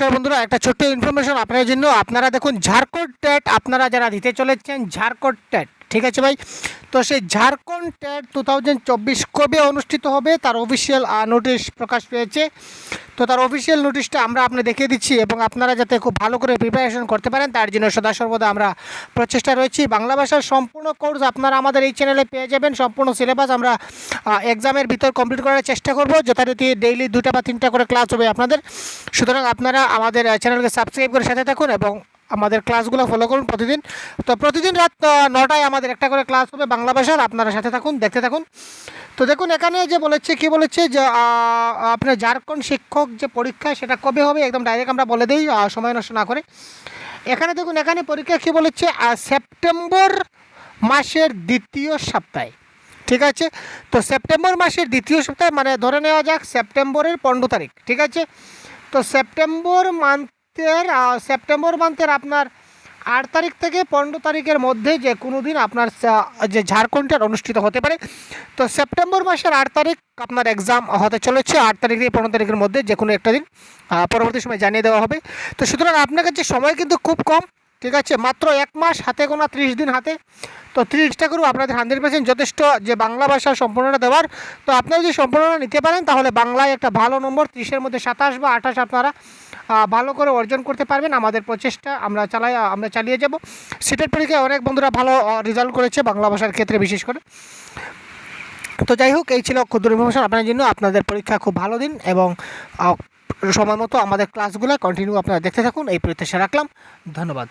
নমস্কার বন্ধুরা, একটা ছোট্ট ইনফরমেশন আপনার জন্য। আপনারা দেখুন, ঝাড়খণ্ড ট্যাট আপনারা যারা দিতে চলেছেন, ঝাড়খণ্ড টেট। ঠিক আছে ভাই। তো সেই ঝাড়খণ্ড টেট টু থাউজেন্ড চব্বিশ কবে অনুষ্ঠিত হবে তার অফিসিয়াল নোটিশ প্রকাশ পেয়েছে। তো তার অফিসিয়াল নোটিশটা আমরা আপনি দেখিয়ে দিচ্ছি এবং আপনারা যাতে খুব ভালো করে প্রিপারেশন করতে পারেন, তার জন্য সদা সর্বদা আমরা প্রচেষ্টা রয়েছি। বাংলা ভাষার সম্পূর্ণ কোর্স আপনারা আমাদের এই চ্যানেলে পেয়ে যাবেন। সম্পূর্ণ সিলেবাস আমরা এক্সামের ভিতর কমপ্লিট করার চেষ্টা করব। যথারীতি ডেইলি দুটা বা তিনটা করে ক্লাস হবে আপনাদের। সুতরাং আপনারা আমাদের চ্যানেলকে সাবস্ক্রাইব করে সাথে থাকুন এবং আমাদের ক্লাসগুলো ফলো করুন প্রতিদিন। তো প্রতিদিন রাত নটায় আমাদের একটা করে ক্লাস হবে বাংলা ভাষার। আপনারা সাথে থাকুন, দেখতে থাকুন। তো দেখুন, এখানে যে বলেছে, কি বলেছে যে আপনার ঝাড়খণ্ড শিক্ষক যে পরীক্ষা, সেটা কবে হবে? একদম ডাইরেক্ট আমরা বলে দিই সময় নষ্ট না করে। এখানে দেখুন, এখানে পরীক্ষা কী বলেছে? সেপ্টেম্বর মাসের দ্বিতীয় সপ্তাহে। ঠিক আছে? তো সেপ্টেম্বর মাসের দ্বিতীয় সপ্তাহে মানে ধরে নেওয়া যাক, সেপ্টেম্বরের পনেরো তারিখ। ঠিক আছে? তো সেপ্টেম্বর মান্থের সেপ্টেম্বর মান্থের আপনার আট তারিখ থেকে পনেরো তারিখের মধ্যে যে কোনো দিন আপনার যে ঝাড়খণ্ডের অনুষ্ঠিত হতে পারে। তো সেপ্টেম্বর মাসের আট তারিখ আপনার এক্সাম হতে চলেছে। আট তারিখ থেকে পনেরো তারিখের মধ্যে যে কোনো একটা দিন পরবর্তী সময় জানিয়ে দেওয়া হবে। তো সুতরাং আপনার কাছে সময় কিন্তু খুব কম, ঠিক আছে? মাত্র এক মাস, হাতে গোনা ত্রিশ দিন হাতে। তো ত্রিশটা করুন আপনাদের হান্ড্রেড পার্সেন্ট যথেষ্ট যে বাংলা ভাষা সম্পূর্ণটা দেওয়ার। তো আপনারা যদি সম্পূর্ণটা নিতে পারেন, তাহলে বাংলায় একটা ভালো নম্বর, ত্রিশের মধ্যে সাতাশ বা আঠাশ আপনারা ভালো করে অর্জন করতে পারবেন আমাদের প্রচেষ্টা। আমরা চালাই, আমরা চালিয়ে যাব। সিটের পরীক্ষায় অনেক বন্ধুরা ভালো রেজাল্ট করেছে বাংলা ভাষার ক্ষেত্রে বিশেষ করে। তো যাই হোক, এই ছিল ক্ষুদ্র ইনফরমেশন আপনার জন্য আপনাদের পরীক্ষা খুব ভালো দিন এবং সময় মতো আমাদের ক্লাসগুলো কন্টিনিউ আপনারা দেখতে থাকুন। এই প্রত্যাশা রাখলাম। ধন্যবাদ।